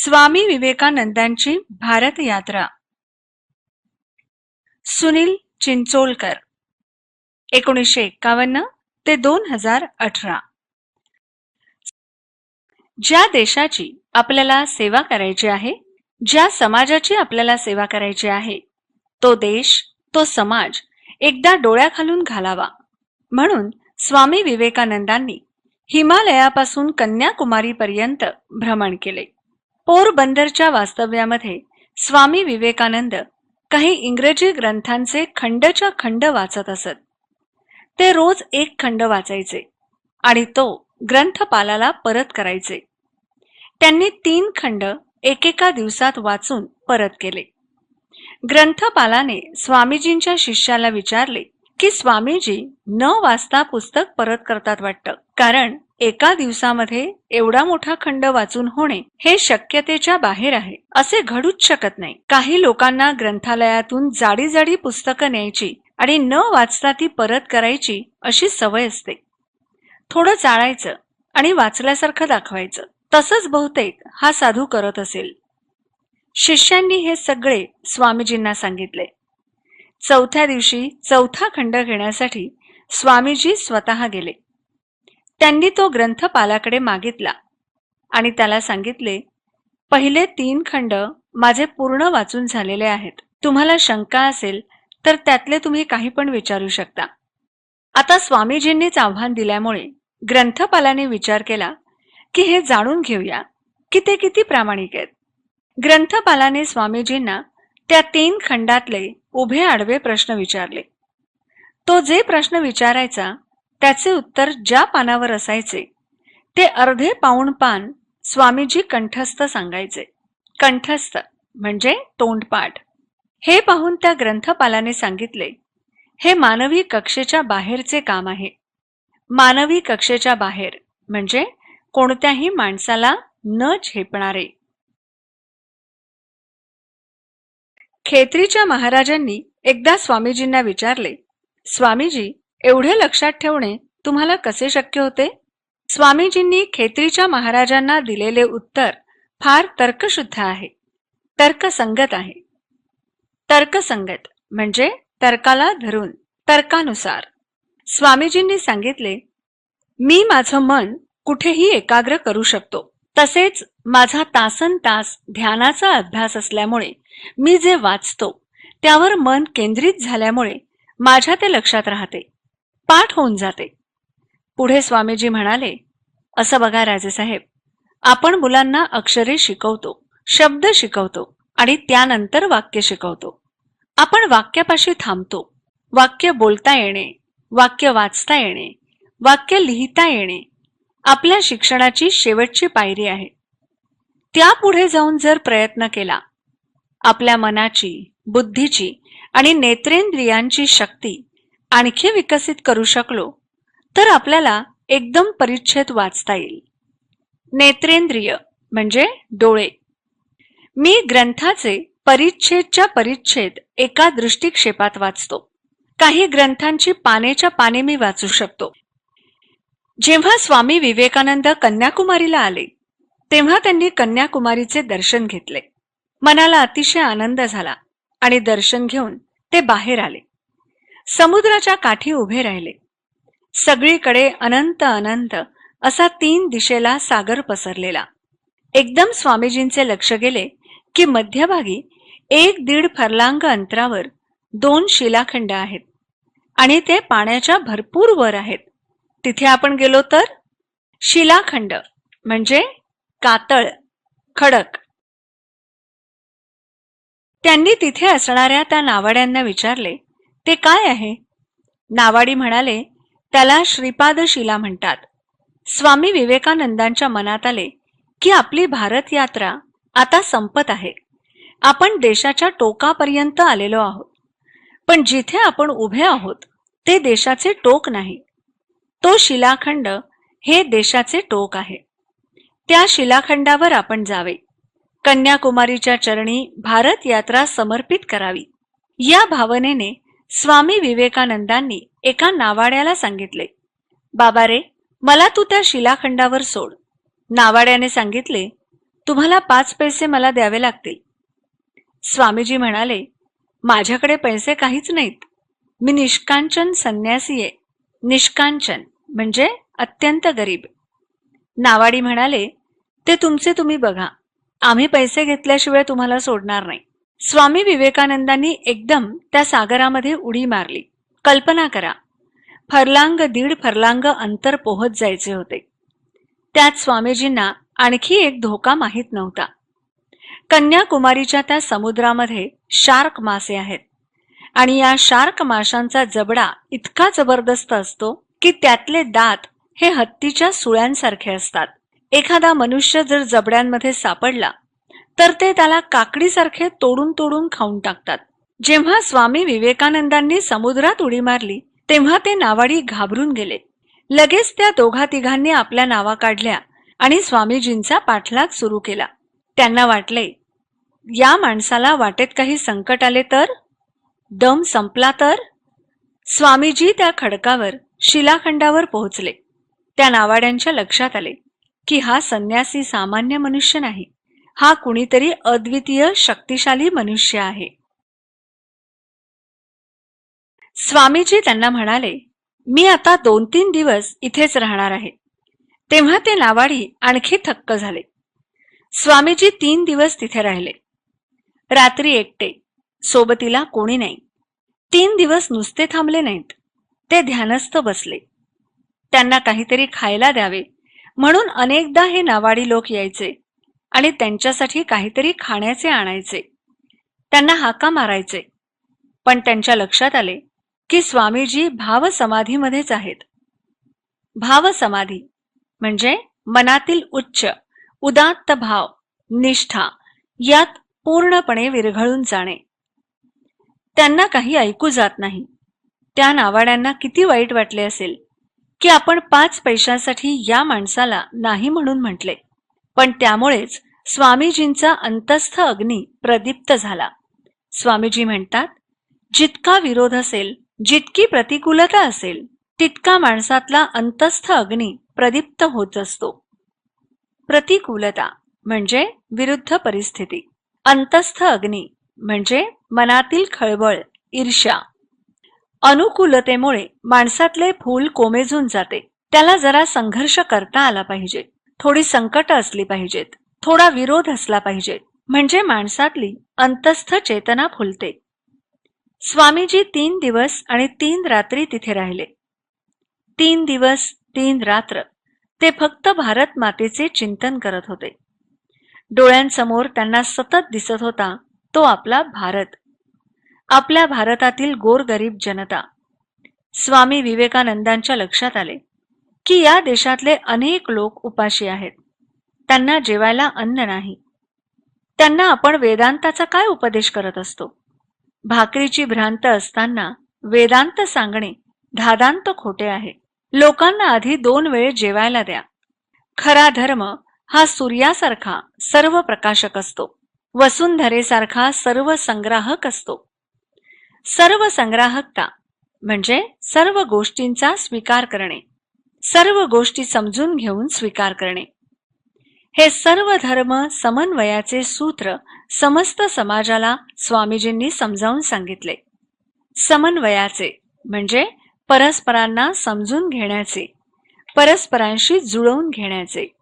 स्वामी विवेकानंदांची भारत यात्रा सुनील चिंचोलकर एकोणीसशे एक्कावन्न ते दोन हजार अठरा. ज्या देशाची आपल्याला सेवा करायची आहे ज्या समाजाची आपल्याला सेवा करायची आहे तो देश तो समाज एकदा डोळ्याखालून घालावा. म्हणून स्वामी विवेकानंदांनी हिमालयापासून कन्याकुमारी पर्यंत भ्रमण केले. पोरबंदरच्या वास्तव्यामध्ये स्वामी विवेकानंद काही इंग्रजी ग्रंथांचे खंडच्या खंड वाचत असत. ते रोज एक खंड वाचायचे आणि तो ग्रंथपालाला परत करायचे. त्यांनी तीन खंड एकेका दिवसात वाचून परत केले. ग्रंथपालाने स्वामीजींच्या शिष्याला विचारले की स्वामीजी न वाचता पुस्तक परत करतात वाटतं. कारण एका दिवसामध्ये एवढा मोठा खंड वाचून होणे हे शक्यतेच्या बाहेर आहे. असे घडूच शकत नाही. काही लोकांना ग्रंथालयातून जाडी जाडी पुस्तकं न्यायची आणि न वाचता ती परत करायची अशी सवय असते. थोडं चाळायचं आणि वाचल्यासारखं दाखवायचं. तसंच बहुतेक हा साधू करत असेल. शिष्यांनी हे सगळे स्वामीजींना सांगितले. चौथ्या दिवशी चौथा खंड घेण्यासाठी स्वामीजी स्वतः गेले. त्यांनी तो ग्रंथपालाकडे मागितला आणि त्याला सांगितले पहिले तीन खंड माझे पूर्ण वाचून झालेले आहेत. तुम्हाला शंका असेल तर त्यातले तुम्ही काही पण विचारू शकता. आता स्वामीजींनीच आव्हान दिल्यामुळे ग्रंथपालाने विचार केला की हे जाणून घेऊया की ते किती प्रामाणिक आहेत. ग्रंथपालाने स्वामीजींना त्या तीन खंडातले उभे आडवे प्रश्न विचारले. तो जे प्रश्न विचारायचा त्याचे उत्तर ज्या पानावर असायचे ते अर्धे पाऊण पान स्वामीजी कंठस्थ सांगायचे. कंठस्थ म्हणजे तोंडपाठ. हे पाहून त्या ग्रंथपालाने सांगितले हे मानवी कक्षेच्या बाहेरचे काम आहे. मानवी कक्षेच्या बाहेर म्हणजे कोणत्याही माणसाला न झेपणारे. खेत्रीच्या महाराजांनी एकदा स्वामीजींना विचारले स्वामीजी एवढे लक्षात ठेवणे तुम्हाला कसे शक्य होते? स्वामीजींनी खेत्रीच्या महाराजांना दिलेले उत्तर फार तर्कशुद्ध आहे. तर्कसंगत आहे. तर्कसंगत म्हणजे तर्काला धरून तर्कानुसार. स्वामीजींनी सांगितले मी माझं मन कुठेही एकाग्र करू शकतो. तसेच माझा तासन तास ध्यानाचा अभ्यास असल्यामुळे मी जे वाचतो त्यावर मन केंद्रित झाल्यामुळे माझ्या ते लक्षात राहते. पाठ होऊन जाते. पुढे स्वामीजी म्हणाले असं बघा राजेसाहेब आपण मुलांना अक्षरे शिकवतो शब्द शिकवतो आणि त्यानंतर वाक्य शिकवतो. आपण वाक्यापाशी थांबतो वाक्य बोलता येणे वाक्य वाचता येणे वाक्य लिहिता येणे आपल्या शिक्षणाची शेवटची पायरी आहे. त्यापुढे जाऊन जर प्रयत्न केला आपल्या मनाची बुद्धीची आणि नेत्रेंद्रियांची शक्ती आणखी विकसित करू शकलो तर आपल्याला एकदम परिच्छेद वाचता येईल. नेत्रेंद्रिय म्हणजे डोळे. मी ग्रंथाचे परिच्छेदच्या परिच्छेद एका दृष्टिक्षेपात वाचतो. काही ग्रंथांची पानेच्या पाने मी वाचू शकतो. जेव्हा स्वामी विवेकानंद कन्याकुमारीला आले तेव्हा त्यांनी कन्याकुमारीचे दर्शन घेतले. मनाला अतिशय आनंद झाला आणि दर्शन घेऊन ते बाहेर आले. समुद्राच्या काठी उभे राहिले. सगळीकडे अनंत अनंत असा तीन दिशेला सागर पसरलेला. एकदम स्वामीजींचे लक्ष गेले की मध्यभागी एक दीड फरलांग अंतरावर दोन शिलाखंड आहेत आणि ते पाण्याच्या भरपूर वर आहेत. तिथे आपण गेलो तर? शिलाखंड म्हणजे कातळ खडक. त्यांनी तिथे असणाऱ्या त्या नावाड्यांना विचारले ते काय आहे? नावाडी म्हणाले त्याला श्रीपाद शिला म्हणतात. स्वामी विवेकानंदांच्या मनात आले की आपली भारत यात्रा आता संपत आहे. आपण देशाच्या टोकापर्यंत आलेलो आहोत. पण जिथे आपण उभे आहोत ते देशाचे टोक नाही. तो शिलाखंड हे देशाचे टोक आहे. त्या शिलाखंडावर आपण जावे. कन्याकुमारीच्या चरणी भारत यात्रा समर्पित करावी. या भावनेने स्वामी विवेकानंदांनी एका नावाड्याला सांगितले बाबा रे मला तू त्या शिलाखंडावर सोड. नावाड्याने सांगितले तुम्हाला पाच पैसे मला द्यावे लागतील. स्वामीजी म्हणाले माझ्याकडे पैसे काहीच नाहीत. मी निष्कांचन संन्यासी आहे निष्कांचन म्हणजे अत्यंत गरीब. नावाडी म्हणाले ते तुमचे तुम्ही बघा. आम्ही पैसे घेतल्याशिवाय तुम्हाला सोडणार नाही. स्वामी विवेकानंदांनी एकदम त्या सागरामध्ये उडी मारली. कल्पना करा फरलांग दीड फरलांग अंतर पोहत जायचे होते. त्यात स्वामीजींना आणखी एक धोका माहीत नव्हता. कन्याकुमारीच्या त्या समुद्रामध्ये शार्क मासे आहेत आणि या शार्क माशांचा जबडा इतका जबरदस्त असतो की त्यातले दात हे हत्तीच्या सुळ्यांसारखे असतात. एखादा मनुष्य जर जबड्यांमध्ये सापडला तर ते त्याला काकडीसारखे तोडून तोडून खाऊन टाकतात. जेव्हा स्वामी विवेकानंदांनी समुद्रात उडी मारली तेव्हा ते नावाडी घाबरून गेले. लगेच त्या दोघा तिघांनी आपल्या नावा काढल्या आणि स्वामीजींचा पाठलाग सुरू केला. त्यांना वाटले या माणसाला वाटेत काही संकट आले तर? दम संपला तर? स्वामीजी त्या खडकावर शिलाखंडावर पोहोचले. त्या नावाड्यांच्या लक्षात आले की हा संन्यासी सामान्य मनुष्य नाही. हा कुणीतरी अद्वितीय शक्तिशाली मनुष्य आहे. स्वामीजी त्यांना म्हणाले मी आता दोन तीन दिवस इथेच राहणार आहे. तेव्हा ते नावाडी आणखी थक्क झाले. स्वामीजी तीन दिवस तिथे राहिले. रात्री एकटे सोबतीला कोणी नाही. तीन दिवस नुसते थांबले नाहीत ते ध्यानस्थ बसले. त्यांना काहीतरी खायला द्यावे म्हणून अनेकदा हे नावाडी लोक यायचे. आणि त्यांच्यासाठी काहीतरी खाण्याचे आणायचे. त्यांना हाका मारायचे. पण त्यांच्या लक्षात आले की स्वामीजी भावसमाधीमध्येच आहेत. भावसमाधी म्हणजे मनातील उच्च उदात्त भाव निष्ठा यात पूर्णपणे विरघळून जाणे. त्यांना काही ऐकू जात नाही. त्या नावाड्यांना किती वाईट वाटले असेल की आपण पाच पैशांसाठी या माणसाला नाही म्हणून म्हटले. पण त्यामुळेच स्वामीजींचा अंतस्थ अग्नी प्रदीप्त झाला. स्वामीजी म्हणतात जितका विरोध असेल जितकी प्रतिकूलता असेल तितका माणसातला अंतस्थ अग्नी प्रदीप्त होत असतो. प्रतिकूलता म्हणजे विरुद्ध परिस्थिती. अंतस्थ अग्नी म्हणजे मनातील खळबळ ईर्ष्या. अनुकूलतेमुळे माणसातले फूल कोमेजून जाते. त्याला जरा संघर्ष करता आला पाहिजे. थोडी संकट असली पाहिजेत. थोडा विरोध असला पाहिजे. म्हणजे माणसातली अंतस्थ चेतना फुलते. स्वामीजी तीन दिवस आणि तीन रात्री तिथे राहिले. तीन दिवस तीन रात्र. ते फक्त भारत मातेचे चिंतन करत होते. डोळ्यांसमोर त्यांना सतत दिसत होता तो आपला भारत. आपल्या भारतातील गोरगरीब जनता. स्वामी विवेकानंदांच्या लक्षात आले. की या देशातले अनेक लोक उपाशी आहेत. त्यांना जेवायला अन्न नाही. त्यांना आपण वेदांताचा काय उपदेश करत असतो? भाकरीची भ्रांत असताना वेदांत सांगणे धादांत खोटे आहे. लोकांना आधी दोन वेळ जेवायला द्या. खरा धर्म हा सूर्यासारखा सर्व प्रकाशक असतो. वसुंधरेसारखा सर्व संग्राहक असतो. सर्व संग्राहकता म्हणजे सर्व गोष्टींचा स्वीकार करणे. सर्व गोष्टी समजून घेऊन स्वीकार करणे. हे सर्व धर्म समन्वयाचे सूत्र समस्त समाजाला स्वामीजींनी समजावून सांगितले. समन्वयाचे म्हणजे परस्परांना समजून घेण्याचे परस्परांशी जुळवून घेण्याचे.